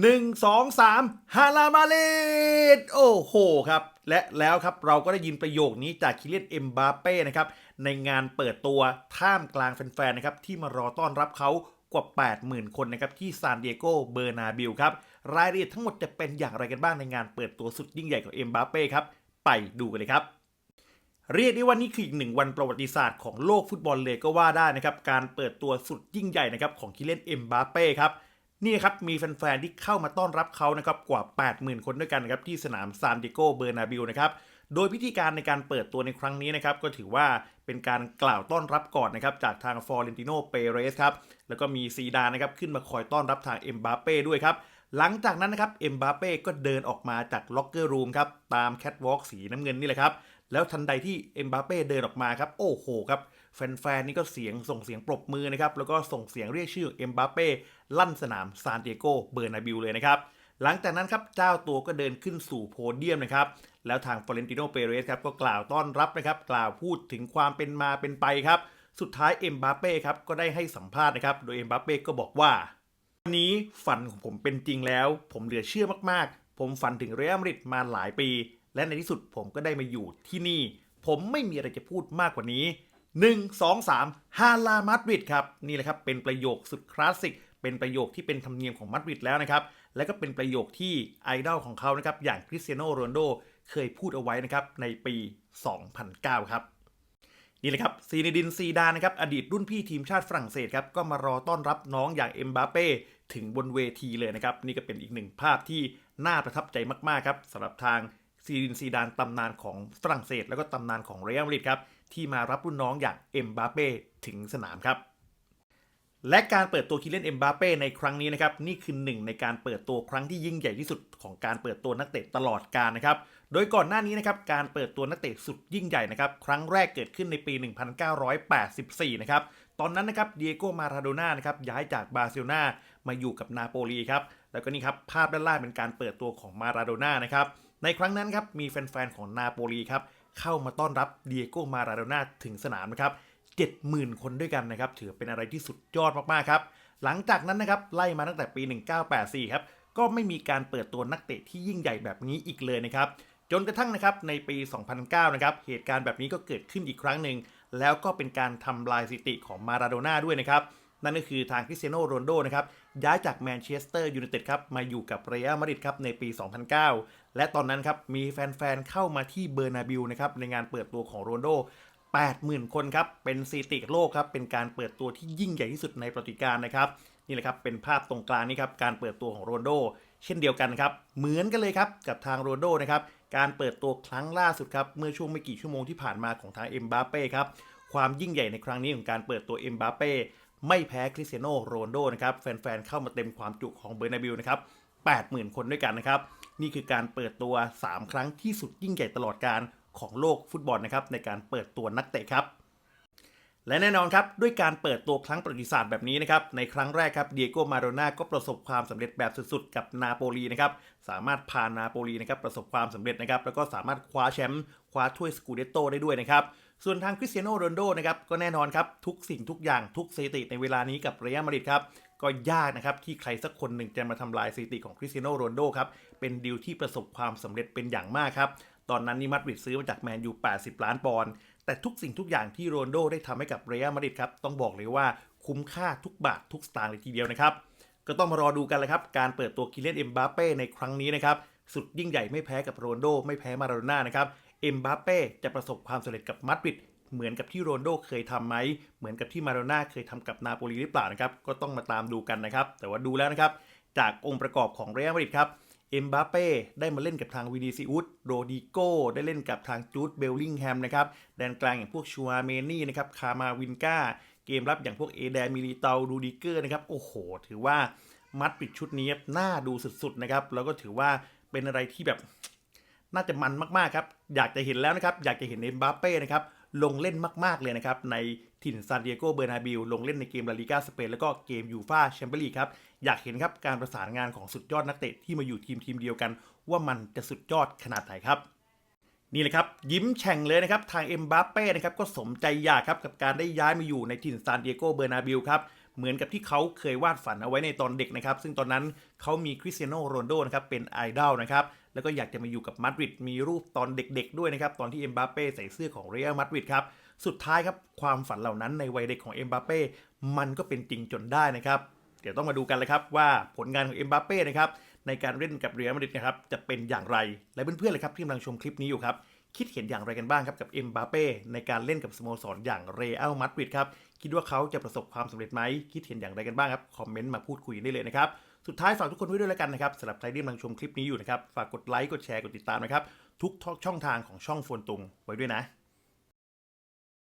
หนึ่งสองสามฮาลามาเลดโอ้โหครับ และแล้วครับเราก็ได้ยินประโยคนี้จากคิเลียนเอ็มบาเป้นะครับในงานเปิดตัวท่ามกลางแฟนๆนะครับที่มารอต้อนรับเขากว่า 80,000 คนนะครับที่ซานดิเอโกเบอร์นาบิลครับรายละเอียดทั้งหมดจะเป็นอย่างไรกันบ้างในงานเปิดตัวสุดยิ่งใหญ่ของเอ็มบาเป้ครับไปดูกันเลยครับเรียกได้ว่านี่คืออีกหนึ่งวันประวัติศาสตร์ของโลกฟุตบอลเลยก็ว่าได้นะครับ การเปิดตัวสุดยิ่งใหญ่นะครับของคิเลนเอ็มบาเป้ครับ นี่ครับมีแฟนๆที่เข้ามาต้อนรับเขานะครับกว่า 80,000 คนด้วยกันครับที่สนามซานดิโกเบอร์นาบิลนะครับโดยพิธีการในการเปิดตัวในครั้งนี้นะครับก็ถือว่าเป็นการกล่าวต้อนรับก่อนนะครับจากทางฟอร์เรนติโนเปเรสครับแล้วก็มีซีดานนะครับขึ้นมาคอยต้อนรับทางเอ็มบาเป้ด้วยครับหลังจากนั้นนะครับเอ็มบาเป้ก็เดินออกมาจากล็อกเกอร์รูมครับตามแคทวอล์กสีน้ำเงินนี่แหละครับ แล้วทันใดที่เอ็มบาเป้เดินออกมาครับ โอ้โหครับ แฟนๆนี่ก็เสียงส่งเสียงปรบมือนะครับ แล้วก็ส่งเสียงเรียกชื่อเอ็มบาเป้ลั่นสนามซานดิเอโกเบอร์นาบิลเลยนะครับ หลังจากนั้นครับเจ้าตัวก็เดินขึ้นสู่โพเดียมนะครับแล้วทางฟลอเรนติโนเปเรสครับก็กล่าวต้อนรับนะครับ กล่าวพูดถึงความเป็นมาเป็นไปครับ สุดท้ายเอ็มบาเป้ครับก็ได้ให้สัมภาษณ์นะครับ โดยเอ็มบาเป้ก็บอกว่าวันนี้ฝันของผมเป็นจริงแล้ว ผมเหลือเชื่อมากๆ ผมฝันถึงเรอัลมาดริดมาหลายปี และในที่สุดผมก็ได้มาอยู่ที่นี่ ผมไม่มีอะไรจะพูดมากกว่านี้ 1 2 3ฮาลามาดริดครับนี่แหละครับเป็นประโยคสุดคลาสสิกเป็นประโยคที่เป็นธรรมเนียมของมาดริดแล้วนะครับ และก็เป็นประโยคที่ไอดอลของเขานะครับอย่างคริสเตียโนโรนโดเคยพูดเอาไว้นะครับในปี 2009 ครับนี่แหละครับซีเนดินซีดานนะครับอดีตรุ่นพี่ทีมชาติฝรั่งเศสครับก็มารอต้อนรับน้องอย่างเอ็มบาเป้ถึงบนเวทีเลยนะครับ นี่ก็เป็นอีกหนึ่งภาพที่น่าประทับใจมาก ๆ ครับสำหรับทาง ซีดินซีดานตำนานของฝรั่งเศส แล้วก็ตำนานของเรอัลมาดริดครับที่มารับรุ่นน้องอย่างเอ็มบาเป้ถึงสนามครับ และการเปิดตัวคิเลนเอ็มบาเป้ในครั้งนี้นะครับนี่คือหนึ่งในการเปิดตัวครั้งที่ยิ่งใหญ่ที่สุดของการเปิดตัวนักเตะตลอดกาลนะครับโดยก่อนหน้านี้นะครับการเปิดตัวนักเตะสุดยิ่งใหญ่นะครับครั้งแรกเกิดขึ้นในปี 1984 นะครับตอนนั้นนะครับเดียโกมาราโดน่านะครับย้ายจากบาร์เซโลนามาอยู่กับนาโปลีครับ แล้วก็นี่ครับภาพด้านล่างเป็นการเปิดตัวของมาราโดน่านะครับในครั้งนั้นครับมีแฟนๆของนาโปลีครับเข้ามาต้อนรับเดียโกมาราโดน่าถึงสนามนะครับ70,000 คนด้วยกันนะครับถือเป็นอะไรที่สุดยอดมากๆครับหลังจากนั้นนะครับไล่มาตั้งแต่ปี 1984 ครับก็ไม่มีการเปิดตัวนักเตะที่ยิ่งใหญ่แบบนี้อีกเลยนะครับจนกระทั่งนะครับในปี 2009 นะครับเหตุการณ์แบบนี้ก็เกิดขึ้นอีกครั้งหนึ่งแล้วก็เป็นการทำลายสถิติของมาราโดน่าด้วยนะครับ นั่นก็คือทางคริสเตียโนโรนโดนะครับย้ายจากแมนเชสเตอร์ยูไนเต็ดครับมาอยู่กับเรอัลมาดริดครับในปี 2009 และตอนนั้นครับมีแฟนๆเข้ามาที่เบอร์นาบิลนะครับในงานเปิดตัวของโรนโด80,000 คนครับเป็นสถิติโลกครับเป็นการเปิดตัวที่ยิ่งใหญ่ที่สุดในประวัติการนะครับนี่แหละครับเป็นภาพตรงกลางนี่ครับการเปิดตัวของโรนโดเช่นเดียวกันครับเหมือนกันเลยครับกับทางโรนโดนะครับการเปิดตัวครั้งล่าสุดครับเมื่อช่วงไม่กี่ชั่วโมงที่ผ่านมาของทางเอ็มบาเป้ครับความยิ่งใหญ่ในครั้งนี้ของการเปิดตัวเอ็มบาเป้ ไม่แพ้คริสเตียโนโรนโดนะครับแฟนๆเข้ามาเต็มความจุของเบอร์นาบิลนะครับ80,000 คนด้วยกันนะครับ นี่คือการเปิดตัว 3 ครั้งที่สุดยิ่งใหญ่ตลอดการของโลกฟุตบอลนะครับในการเปิดตัวนักเตะครับ และแน่นอนครับด้วยการเปิดตัวครั้งประวัติศาสตร์แบบนี้นะครับในครั้งแรกครับเดียโกมาโดน่าก็ประสบความสำเร็จแบบสุดๆ กับนาโปลีนะครับสามารถพานาโปลีนะครับประสบความสำเร็จนะครับแล้วก็สามารถคว้าแชมป์คว้าถ้วยสกูเดโตได้ด้วยนะครับส่วนทางคริสเตียโนโรนโดนะครับก็แน่นอนครับทุกสิ่งทุกอย่างทุกสถิติในเวลานี้กับเรอัลมาดริดครับก็ยากนะครับที่ใครสักคนหนึ่งจะมาทำลายสถิติของคริสเตียโนโรนโดครับเป็นดีลที่ประสบความสำเร็จเป็นอย่างมากครับตอนนั้นนี่มาดริดซื้อมาจากแมนยู80 ล้านปอนด์ แต่ทุกสิ่งทุกอย่างที่โรนโดได้ทำให้กับเรอัลมาดริดครับต้องบอกเลยว่าคุ้มค่าทุกบาททุกสตางค์เลยทีเดียวนะครับ ก็ต้องมารอดูกันเลยครับ การเปิดตัวคิเลนเอ็มบาเป้ในครั้งนี้นะครับสุดยิ่งใหญ่ไม่แพ้กับโรนโดไม่แพ้มาราโดน่านะครับเอ็มบาเป้จะประสบความสำเร็จกับมาดริดเหมือนกับที่โรนโดเคยทำไหม เหมือนกับที่มาราโดน่าเคยทำกับนาโปลีหรือเปล่านะครับ ก็ต้องมาตามดูกันนะครับ แต่ว่าดูแล้วนะครับ จากองค์ประกอบของเรอัลมาดริดครับ เอ็มบาเป้ได้มาเล่นกับทางวินิซิอุสโรดิโกได้เล่นกับทางจูดเบลลิงแฮมนะครับแดนกลางอย่างพวกชัวเมนี่นะครับคามาวินกาเกมรับอย่างพวกเอแดมิลิเตาดูดิเกอร์นะครับโอ้โห ถือว่ามัดปิดชุดนี้น่าดูสุดๆนะครับแล้วก็ถือว่าเป็นอะไรที่แบบน่าจะมันมากๆครับอยากจะเห็นแล้วนะครับอยากจะเห็นเอ็มบาเป้นะครับ ลงเล่นมาก ๆ เลยนะครับ ในถิ่นซานดิเอโกเบอร์นาบิลลงเล่นในเกมลาลิกาสเปนแล้วก็เกมยูฟาแชมเปี้ยนลีกครับ อยากเห็นครับการประสานงานของสุดยอดนักเตะที่มาอยู่ทีมทีมเดียวกัน ว่ามันจะสุดยอดขนาดไหนครับนี่แหละครับ ยิ้มแฉ่งเลยนะครับ ทางเอ็มบาเป้นะครับก็สมใจอยากครับกับการได้ย้ายมาอยู่ในถิ่นซานดิเอโกเบอร์นาบิลครับเหมือนกับที่เขาเคยวาดฝันเอาไว้ในตอนเด็กนะครับ ซึ่งตอนนั้นเขามีคริสเตียโนโรนโดนะครับเป็นไอดอลนะครับ แล้วก็อยากจะมาอยู่กับมาดริดมีรูปตอนเด็กๆด้วยนะครับ ตอนที่เอ็มบาเป้ใส่เสื้อของเรอัลมาดริดครับ สุดท้ายครับ ความฝันเหล่านั้นในวัยเด็กของเอ็มบาเป้มันก็เป็นจริงจนได้นะครับ เดี๋ยวต้องมาดูกันเลยครับว่าผลงานของเอ็มบาเป้นะครับในการเล่นกับเรอัลมาดริดนะครับจะเป็นอย่างไรและเพื่อนๆเลยครับที่กำลังชมคลิปนี้อยู่ครับ คิดเห็นอย่างไรกันบ้างครับกับเอ็มบาเป้ในการเล่นกับสโมสรอย่างเรอัลมาดริดครับ คิดว่าเขาจะประสบความสำเร็จไหม คิดเห็นอย่างไรกันบ้างครับ คอมเมนต์มาพูดคุยได้เลยนะครับ สุดท้ายฝากทุกคนไว้ด้วยแล้วกันนะครับสำหรับใครที่กำลังชมคลิปนี้อยู่นะครับ ฝากกดไลค์ กดแชร์ กดติดตามนะครับ ทุกช่องทางของช่องโฟนตุงไว้ด้วยนะ